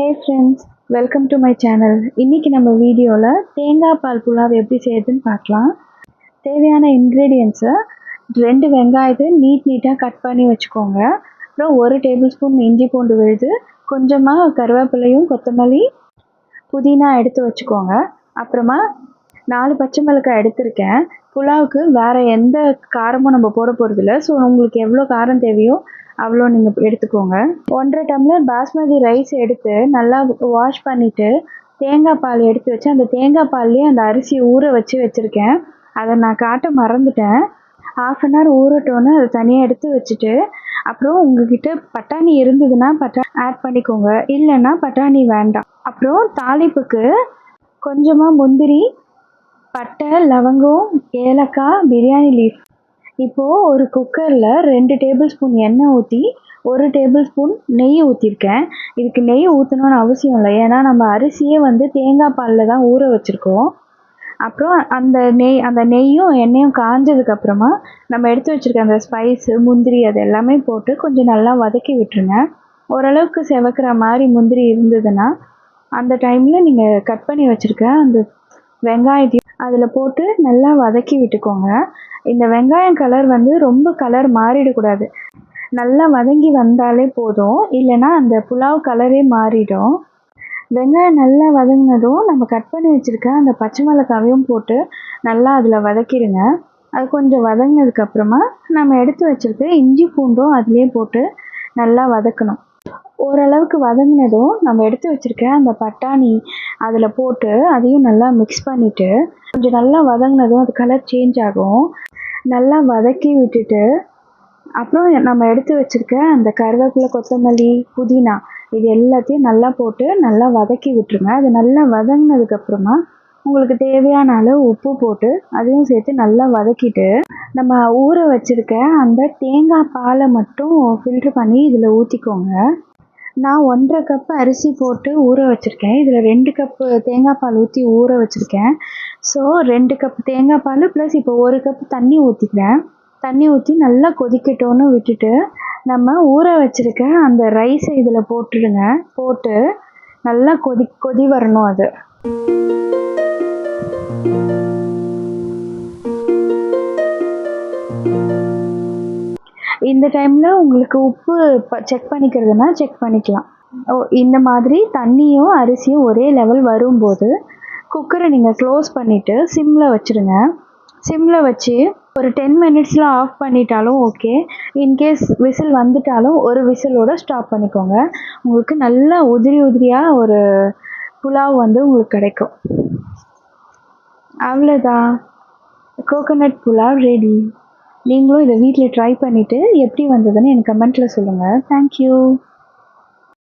Hey friends welcome to my channel இன்றைக்கி நம்ம வீடியோவில் தேங்காய் பால் புலாவ் எப்படி செய்யுதுன்னு பார்க்கலாம். தேவையான இன்க்ரீடியன்ஸை ரெண்டு வெங்காயத்தை நீட் நீட்டாக கட் பண்ணி வச்சுக்கோங்க. அப்புறம் ஒரு டேபிள் ஸ்பூன் இஞ்சி பூண்டு விழுது கொஞ்சமாக கருவேப்பிலையும் கொத்தமல்லி புதினா எடுத்து வச்சுக்கோங்க. அப்புறமா நாலு பச்சை மிளகாய் எடுத்திருக்கேன். புலாவுக்கு வேறு எந்த காரமும் நம்ம போட போகிறதில்ல ஸோ உங்களுக்கு எவ்வளோ காரம் தேவையோ அவ்வளோ நீங்கள் எடுத்துக்கோங்க. ஒன்றரை டம்ளர் பாஸ்மதி ரைஸ் எடுத்து நல்லா வாஷ் பண்ணிவிட்டு தேங்காய் பால் எடுத்து வச்சு அந்த தேங்காய் பால்லேயே அந்த அரிசியை ஊற வச்சு வச்சுருக்கேன். அதை நான் காட்ட மறந்துட்டேன். ஆஃப் அன் ஹவர் ஊறட்டோன்னு அதை தனியாக எடுத்து வச்சுட்டு அப்புறம் உங்ககிட்ட பட்டாணி இருந்ததுன்னா பட்டாணி ஆட் பண்ணிக்கோங்க. இல்லைன்னா பட்டாணி வேண்டாம். அப்புறம் தாளிப்புக்கு கொஞ்சமாக முந்திரி பட்டை லவங்கம் ஏலக்காய் பிரியாணி லீஃப் இப்போது ஒரு குக்கரில் ரெண்டு டேபிள் ஸ்பூன் எண்ணெய் ஊற்றி ஒரு டேபிள் ஸ்பூன் நெய் ஊற்றிருக்கேன் இதுக்கு நெய் ஊற்றணும்னு அவசியம் இல்லை. ஏன்னா நம்ம அரிசியே வந்து தேங்காய் பாலில் தான் ஊற வச்சுருக்கோம். அப்புறம் அந்த நெய் அந்த நெய்யும் எண்ணெயும் காஞ்சதுக்கப்புறமா நம்ம எடுத்து வச்சுருக்க அந்த ஸ்பைஸு முந்திரி அது எல்லாமே போட்டு கொஞ்சம் நல்லா வதக்கி விட்டுருங்க. ஓரளவுக்கு செவக்கிற மாதிரி முந்திரி இருந்ததுன்னா அந்த டைமில் நீங்கள் கட் பண்ணி வச்சுருக்க அந்த வெங்காயத்தையும் அதில் போட்டு நல்லா வதக்கி விட்டுக்கோங்க. இந்த வெங்காயம் கலர் வந்து ரொம்ப கலர் மாறிடக்கூடாது. நல்லா வதங்கி வந்தாலே போதும். இல்லைன்னா அந்த புலாவ் கலரே மாறிடும். வெங்காயம் நல்லா வதங்கினதும் நம்ம கட் பண்ணி வச்சுருக்க அந்த பச்சை மிளகாவையும் போட்டு நல்லா அதில் வதக்கிடுங்க. அது கொஞ்சம் வதங்கினதுக்கப்புறமா நம்ம எடுத்து வச்சுருக்க இஞ்சி பூண்டும் அதிலே போட்டு நல்லா வதக்கணும். ஓரளவுக்கு வதங்கினதும் நம்ம எடுத்து வச்சுருக்க அந்த பட்டாணி அதில் போட்டு அதையும் நல்லா மிக்ஸ் பண்ணிவிட்டு கொஞ்சம் நல்லா வதங்கினதும் அது கலர் சேஞ்ச் ஆகும். நல்லா வதக்கி விட்டுட்டு அப்புறம் நம்ம எடுத்து வச்சுருக்க அந்த கருவேப்பிலை கொத்தமல்லி புதினா இது எல்லாத்தையும் நல்லா போட்டு நல்லா வதக்கி விட்டுருங்க. அது நல்லா வதங்கினதுக்கப்புறமா உங்களுக்கு தேவையான அளவு உப்பு போட்டு அதையும் சேர்த்து நல்லா வதக்கிட்டு நம்ம ஊற வச்சுருக்க அந்த தேங்காய் பாலை மட்டும் ஃபில்ட்ரு பண்ணி இதில் ஊற்றிக்கோங்க நான் ஒன்றரை கப்பு அரிசி போட்டு ஊற வச்சுருக்கேன். இதில் ரெண்டு கப்பு தேங்காய் பால் ஊற்றி ஊற வச்சுருக்கேன். ஸோ ரெண்டு கப் தேங்காய் பால் ப்ளஸ் இப்போ ஒரு கப் தண்ணி ஊற்றிக்கிறேன் தண்ணி ஊற்றி நல்லா கொதிக்கட்டோன்னு விட்டுட்டு நம்ம ஊற வச்சுருக்க அந்த ரைஸை இதில் போட்டுடுங்க. போட்டு நல்லா கொதி கொதி வரணும் அது. இந்த டைமில் உங்களுக்கு உப்பு செக் பண்ணிக்கிறதுனா செக் பண்ணிக்கலாம். ஓ இந்த மாதிரி தண்ணியும் அரிசியும் ஒரே லெவல் வரும்போது குக்கரை நீங்கள் க்ளோஸ் பண்ணிவிட்டு சிம்மில் வச்சுருங்க. சிம்மில் வச்சு ஒரு டென் மினிட்ஸில் ஆஃப் பண்ணிட்டாலும் ஓகே இன்கேஸ் விசில் வந்துட்டாலும் ஒரு விசிலோட ஸ்டாப் பண்ணிக்கோங்க. உங்களுக்கு நல்லா உதிரி உதிரியாக ஒரு புலாவ் வந்து உங்களுக்கு கிடைக்கும். அவ்வளோதான் கோகோனட் புலாவ் ரெடி நீங்களும் இதை வீட்டில் ட்ரை பண்ணிவிட்டு எப்படி வந்ததுன்னு எனக்கு கமெண்ட்டில் சொல்லுங்கள் தேங்க்யூ